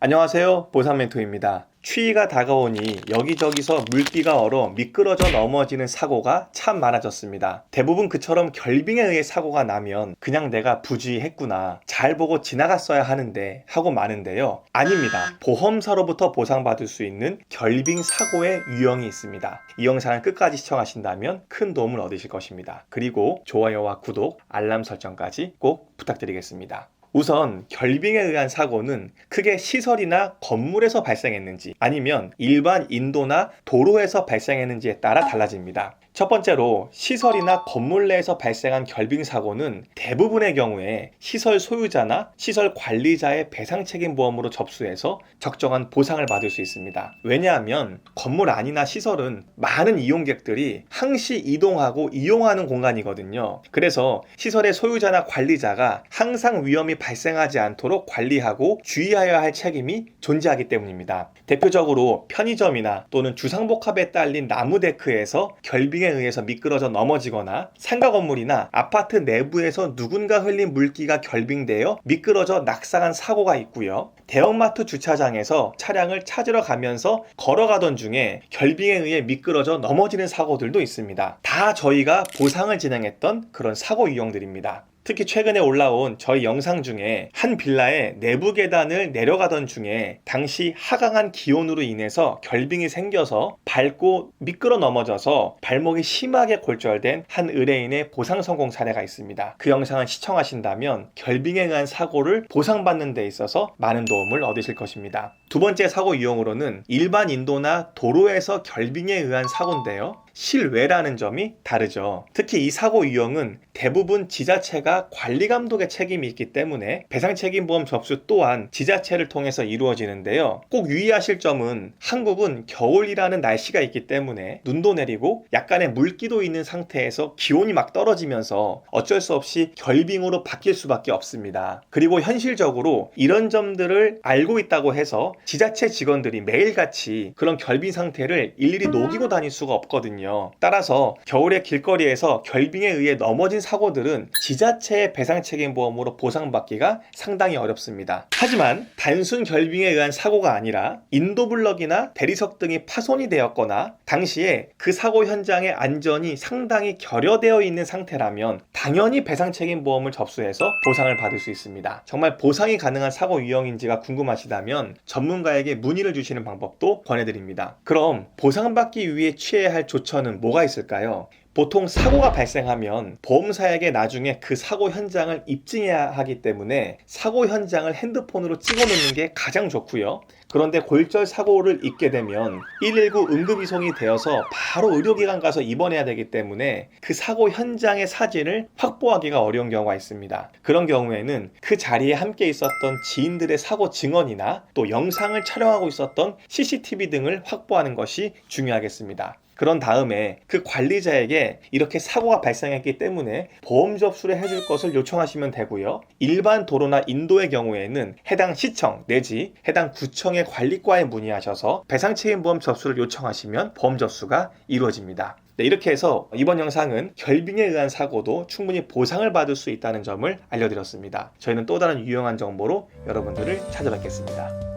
안녕하세요. 보상 멘토입니다. 추위가 다가오니 여기저기서 물기가 얼어 미끄러져 넘어지는 사고가 참 많아졌습니다. 대부분 그처럼 결빙에 의해 사고가 나면 그냥 내가 부주의했구나. 잘 보고 지나갔어야 하는데 하고 마는데요. 아닙니다. 보험사로부터 보상받을 수 있는 결빙 사고의 유형이 있습니다. 이 영상을 끝까지 시청하신다면 큰 도움을 얻으실 것입니다. 그리고 좋아요와 구독, 알람 설정까지 꼭 부탁드리겠습니다. 우선 결빙에 의한 사고는 크게 시설이나 건물에서 발생했는지 아니면 일반 인도나 도로에서 발생했는지에 따라 달라집니다. 첫 번째로 시설이나 건물 내에서 발생한 결빙 사고는 대부분의 경우에 시설 소유자나 시설 관리자의 배상 책임 보험으로 접수해서 적정한 보상을 받을 수 있습니다. 왜냐하면 건물 안이나 시설은 많은 이용객들이 항시 이동하고 이용하는 공간이거든요. 그래서 시설의 소유자나 관리자가 항상 위험이 발 생하지 않도록 관리하고 주의하여야 할 책임이 존재하기 때문입니다. 대표적으로 편의점이나 또는 주상복합에 딸린 나무 데크에서 결빙에 의해서 미끄러져 넘어지거나 상가 건물이나 아파트 내부에서 누군가 흘린 물기가 결빙되어 미끄러져 낙상한 사고가 있고요. 대형마트 주차장에서 차량을 찾으러 가면서 걸어가던 중에 결빙에 의해 미끄러져 넘어지는 사고들도 있습니다. 다 저희가 보상을 진행했던 그런 사고 유형들입니다. 특히 최근에 올라온 저희 영상 중에 한 빌라의 내부 계단을 내려가던 중에 당시 하강한 기온으로 인해서 결빙이 생겨서 밟고 미끄러 넘어져서 발목이 심하게 골절된 한 의뢰인의 보상 성공 사례가 있습니다. 그 영상을 시청하신다면 결빙에 의한 사고를 보상받는 데 있어서 많은 도움을 얻으실 것입니다. 두 번째 사고 유형으로는 일반 인도나 도로에서 결빙에 의한 사고인데요. 실외라는 점이 다르죠. 특히 이 사고 유형은 대부분 지자체가 관리 감독의 책임이 있기 때문에 배상 책임 보험 접수 또한 지자체를 통해서 이루어지는데요. 꼭 유의하실 점은 한국은 겨울이라는 날씨가 있기 때문에 눈도 내리고 약간의 물기도 있는 상태에서 기온이 막 떨어지면서 어쩔 수 없이 결빙으로 바뀔 수밖에 없습니다. 그리고 현실적으로 이런 점들을 알고 있다고 해서 지자체 직원들이 매일같이 그런 결빙 상태를 일일이 녹이고 다닐 수가 없거든요. 따라서 겨울에 길거리에서 결빙에 의해 넘어진 사고들은 지자체의 배상 책임 보험으로 보상받기가 상당히 어렵습니다. 하지만 단순 결빙에 의한 사고가 아니라 인도블럭이나 대리석 등이 파손이 되었거나 당시에 그 사고 현장의 안전이 상당히 결여되어 있는 상태라면 당연히 배상 책임 보험을 접수해서 보상을 받을 수 있습니다. 정말 보상이 가능한 사고 유형인지가 궁금하시다면 전문가에게 문의를 주시는 방법도 권해드립니다. 그럼 보상받기 위해 취해야 할 조 처는 뭐가 있을까요? 보통 사고가 발생하면 보험사에게 나중에 그 사고 현장을 입증해야 하기 때문에 사고 현장을 핸드폰으로 찍어 놓는 게 가장 좋고요. 그런데 골절 사고를 입게 되면 119 응급 이송이 되어서 바로 의료기관 가서 입원해야 되기 때문에 그 사고 현장의 사진을 확보하기가 어려운 경우가 있습니다. 그런 경우에는 그 자리에 함께 있었던 지인들의 사고 증언이나 또 영상을 촬영하고 있었던 CCTV 등을 확보하는 것이 중요하겠습니다. 그런 다음에 그 관리자에게 이렇게 사고가 발생했기 때문에 보험 접수를 해줄 것을 요청하시면 되고요. 일반 도로나 인도의 경우에는 해당 시청 내지 해당 구청의 관리과에 문의하셔서 배상 책임 보험 접수를 요청하시면 보험 접수가 이루어집니다. 네, 이렇게 해서 이번 영상은 결빙에 의한 사고도 충분히 보상을 받을 수 있다는 점을 알려드렸습니다. 저희는 또 다른 유용한 정보로 여러분들을 찾아뵙겠습니다.